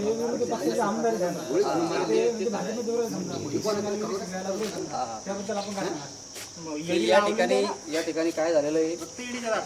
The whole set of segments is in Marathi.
ते विरोधी पक्षाचे आमदार. ते म्हणजे समजा. त्याबद्दल आपण काय या ठिकाणी या ठिकाणी काय झालेलं आहे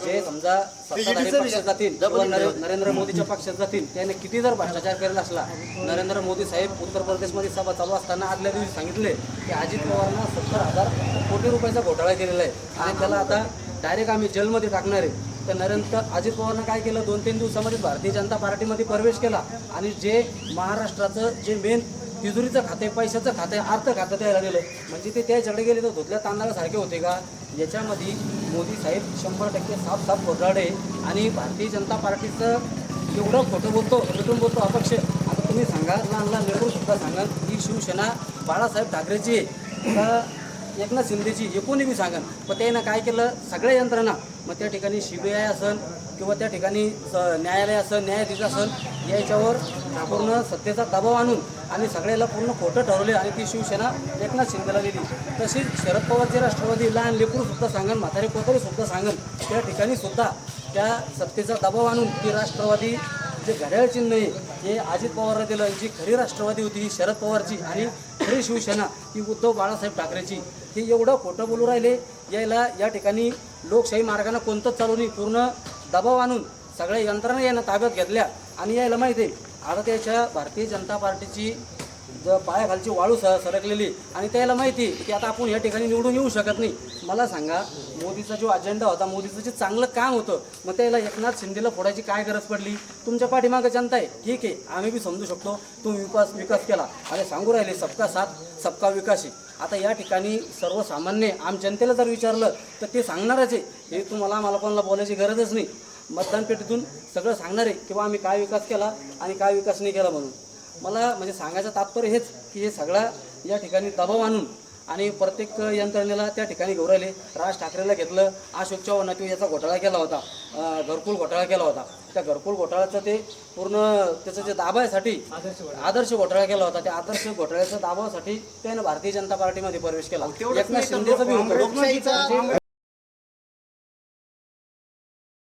जे समजा सत्ताधारी पक्षात जातील किंवा नरे- नरेंद्र मोदीच्या पक्षात जातील त्याने किती जर भ्रष्टाचार करेल असला नरेंद्र मोदी साहेब उत्तर प्रदेशमध्ये सभा चालू असताना आदल्या दिवशी सांगितले की अजित पवारांना सत्तर हजार कोटी रुपयाचा घोटाळा केलेला आहे आणि त्याला आता डायरेक्ट आम्ही जेलमध्ये टाकणार आहे तर नरेंद्र अजित पवारनं काय केलं? दोन तीन दिवसामध्ये भारतीय जनता पार्टीमध्ये प्रवेश केला. आणि जे महाराष्ट्राचं जे मेन तिजोरीचं खाते पैशाचं खाते अर्थ खातं द्यायला गेलं म्हणजे ते त्याच्याकडे गेले तर धुतल्या तांदळासारखे होते का? याच्यामध्ये मोदी साहेब शंभर टक्के साफ साफ घोटाळे आणि भारतीय जनता पार्टीचं एवढं खोटं बोलतो लुटून बोलतो अपक्ष. आता तुम्ही सांगा लहान लहान लेकरू सुद्धा सांगा ही शिवसेना बाळासाहेब ठाकरेची आहे. एकनाथ शिंदेची जे कोणी बी सांगा मग त्यानं काय केलं? सगळ्या यंत्रणा. मग त्या ठिकाणी सी बी आय असन किंवा त्या ठिकाणी स- न्यायालय असन न्यायाधीश असन याच्यावर पूर्ण सत्तेचा दबाव आणून आणि सगळ्याला पूर्ण खोटं ठरवले आणि ती शिवसेना एकनाथ शिंदेला दिली. तशीच शरद पवारचे राष्ट्रवादी लहान लेकरूसुद्धा सांगन म्हातारे कोतरी सुद्धा सांगन त्या ठिकाणी सुद्धा त्या सत्तेचा दबाव आणून ती राष्ट्रवादी जे घड्याळ चिन्ह आहे हे अजित पवारला दिलं. जी खरी राष्ट्रवादी होती ही शरद पवारची आणि खरी शिवसेना ही उद्धव बाळासाहेब ठाकरेची. हे एवढं खोटं बोलू राहिले यायला या ठिकाणी लोकशाही मार्गानं कोणतंच चालू नाही पूर्ण दबाव आणून सगळ्या यंत्रणा यांना ताब्यात घेतल्या. आणि यायला माहिती आहे आता त्याच्या भारतीय जनता पार्टीची ज पायाखालची वाळू स सरकलेली आणि त्याला माहिती आहे की आता आपण या ठिकाणी निवडून येऊ शकत नाही. मला सांगा मोदीचा जो अजेंडा होता मोदीचं जे चांगलं काम होतं मग त्याला एकनाथ शिंदेला फोडायची काय गरज पडली? तुमच्या पाठीमागं जनता आहे. ठीक आहे आम्ही बी समजू शकतो. तुम्ही विकास विकास केला. आणि सांगू राहिले सबका साथ सबका विकास. आहे आता या ठिकाणी सर्वसामान्य आम जनतेला जर विचारलं तर ते सांगणारच आहे. हे तुम्हाला मला कोणाला बोलायची गरजच नाही. मतदानपेठेतून सगळं सांगणार आहे किंवा आम्ही काय विकास केला आणि काय विकास नाही केला म्हणून. मला म्हणजे सांगायचं तात्पर्य हेच की हे सगळा या ठिकाणी दबाव आणून आणि प्रत्येक यंत्रणेला त्या ठिकाणी राहिले. राज ठाकरेला घेतलं. अशोक चव्हाण किंवा याचा घोटाळा केला होता. घरकुल घोटाळा केला होता. त्या घरकुल घोटाळ्याचं ते पूर्ण त्याचं जे दाबासाठी आदर्श घोटाळा. केला होता. त्या आदर्श घोटाळ्याच्या दाबासाठी त्यानं भारतीय जनता पार्टीमध्ये प्रवेश केला. एकनाथ शिंदेचं.